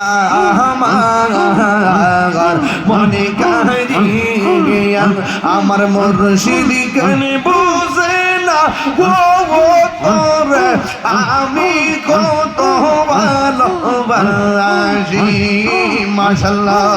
আমার মনে কারিয়া আমার মুর্শিদ কানে বুঝে না? ও তোরে আমি কত ভালোবাসি মাশাল্লাহ।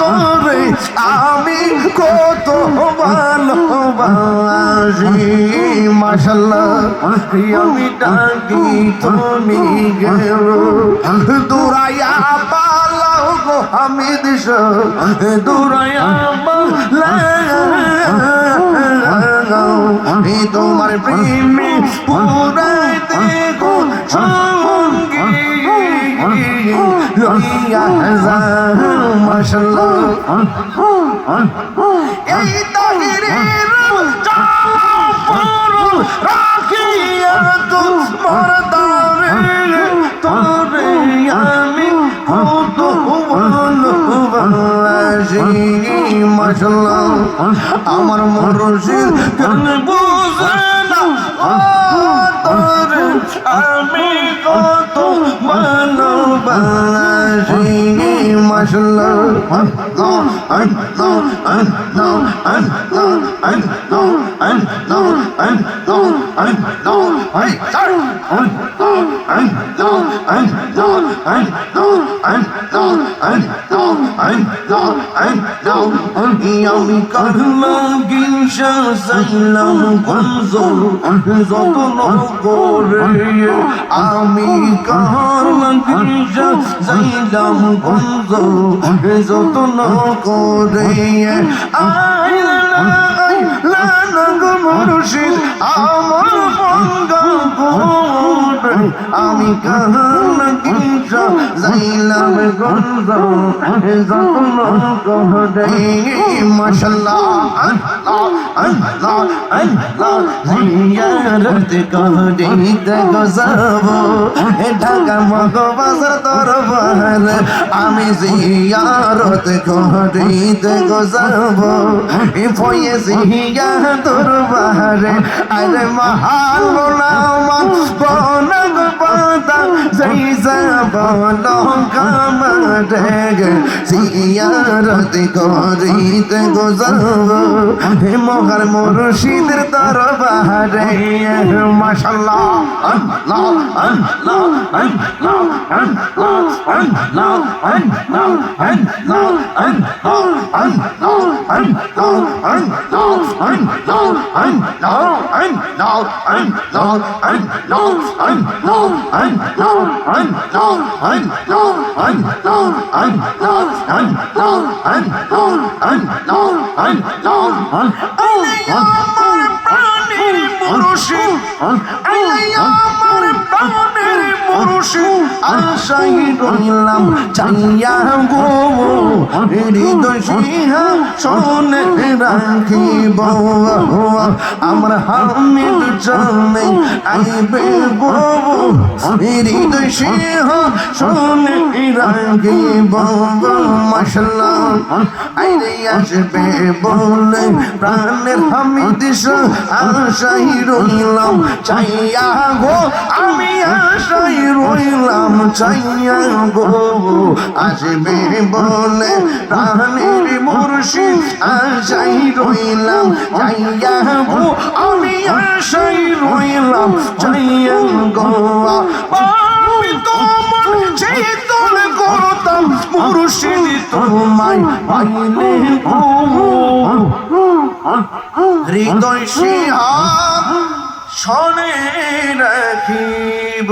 তোরে, আমি কত ভালোবাসি। মাশাল্লাহ, আমি ডাকি তুমি গেল। দুরাইয়া পালাও গো আমি দিস দুরাইয়া পালাও তোমার প্রেমে পুরাইতে গো يحزن ما شاء الله اي طهير جعفر راكية مردار طري من قطب ما شاء الله امر مرشد كان بوزنا আদর আমি কত মানবাসী ভালোবাসি মাশাল্লাহ আমার মুর্শিদ কেন বুঝে না ও তোরে আমি কত ভালোবাসি মাশাল্লাহ আমি কারলা গিসা সাইলাম গঞ্জ যত করে আমি কারলা গিসা সাইলাম গো যতন করে আয়না আমার পঙ্গ আমি কাহানাকে যাইলাম গন্ধ যত্ন করে মাশাল্লাহ, আল্লাহ আল্লাহ আল্লাহ, জিয়ারত করে দেখো যাব ঢাকা মগবাজার দরবার, আমি জিয়ারত করে দেখো যাব ফয়ে জিয়া দরবারে, আরে মহান মোলা মা বলো কামারে জিয়ারত করিতে গজাব হে মহার মুর্শিদের দরবারে মাশাল্লাহ আল্লাহ আল্লাহ আল্লাহ আল্লাহ আল্লাহ আল্লাহ আল্লাহ আল্লাহ আল্লাহ আল্লাহ আল্লাহ আল্লাহ আল্লাহ আল্লাহ আল্লাহ আল্লাহ আল্লাহ আল্লাহ আমার প্রাণের পুরুষ আমার প্রাণ মুর্শিদ আশাই রইলাম চাইয়া গো, হৃদয় সিহা শোনে রাখিব। আমার হামিদ জানে আইবে গো, হৃদয় সিহা শোনে রাখিব। মাশাল্লাহ, আইরে আসবে বলে প্রাণের হামিদ আশাই রইলাম চাইয়া গো, আমি আশাই রইলাম, চাইয়া গো। আসবে বলে প্রাণের মুর্শিদ আশাই রইলাম, চাইয়া গো। আমি আশাই রইলাম, চাইয়া গো। চেতন করতাম মুর্শিদ তোমায় পাইলে হৃদয় সিহাব সনে রাখিব।